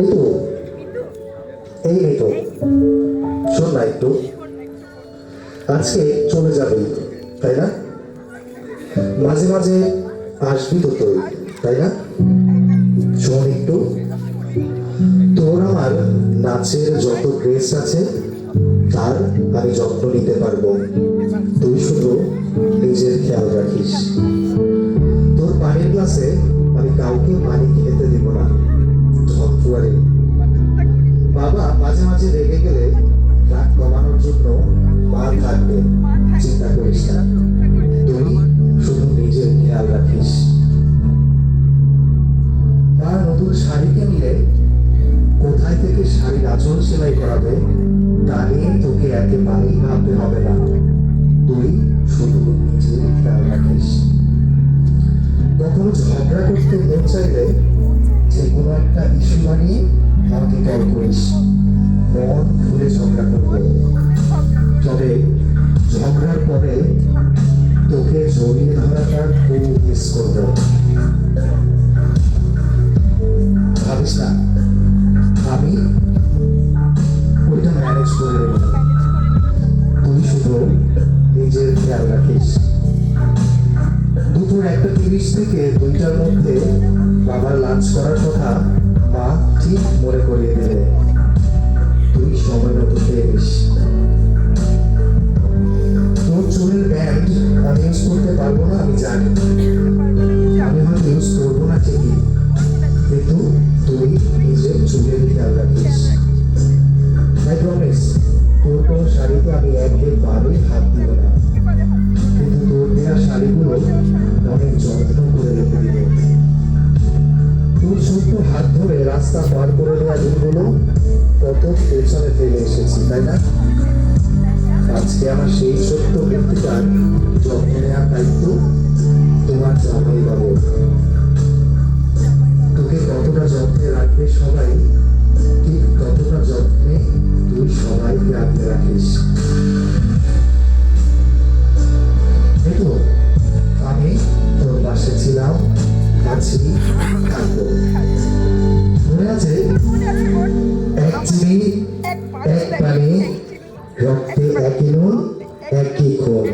মিতু এই মিতু শোন না একটু। আজকে চলে যাবি তাই না? মাঝে মাঝে আসবি তো তুই তাই না? শোন একটু। তোর আমার নাচের যত ড্রেস আছে তার আমি যত্ন নিতে পারব। তুই শুধু নিজের খেয়াল রাখিস। তোর পানির গ্লাসে আমি কাউকে পানি খেতে একেবারেই ভাবতে হবে না। তুই শুধু নিজের খেয়াল রাখিস। কখনো ঝগড়া করতে মন চাইলে যে কোনো একটা ইস্যু বানিয়ে আমাকে কল করিস। মন খুলে ঝগড়া করব। তবে ঝগড়ার পরে তোকে জড়িয়ে ধরাটা খুব মিস করব। ভাবিস না? খেয়াল রাখিস। দুপুর একটা তিরিশ থেকে দুইটার মধ্যে বাবার লাঞ্চ করার কথা মা ঠিক মনে করিয়ে দেবে তুই সময় মতো খেয়ে তোর চুলের ব্যান্ড আমি ইউজ করতে পারব না, আমি জানি। আমি হয়তো ইউজ করব না ঠিকই, কিন্তু তুই নিজের চুলের খেয়াল রাখিস। আই প্রমিস তোর কোনো শাড়িতে আমি একেবারেই হাত দিব। শাড়িগুলো অনেক যত্ন করে রেখে দিল ছোট্ট হাত ধরে রাস্তা পার করে দেওয়া দিনগুলো কত পেছনে ফেলে এসেছি তাই না? আজকে আমার সেই ছোট্ট ব্যক্তিটার যত্ন নেওয়ার দায়িত্ব তোমার জানাই বাবু মনে আছে? এক চিনি এক পানি রক্তে একই নুন একই খুন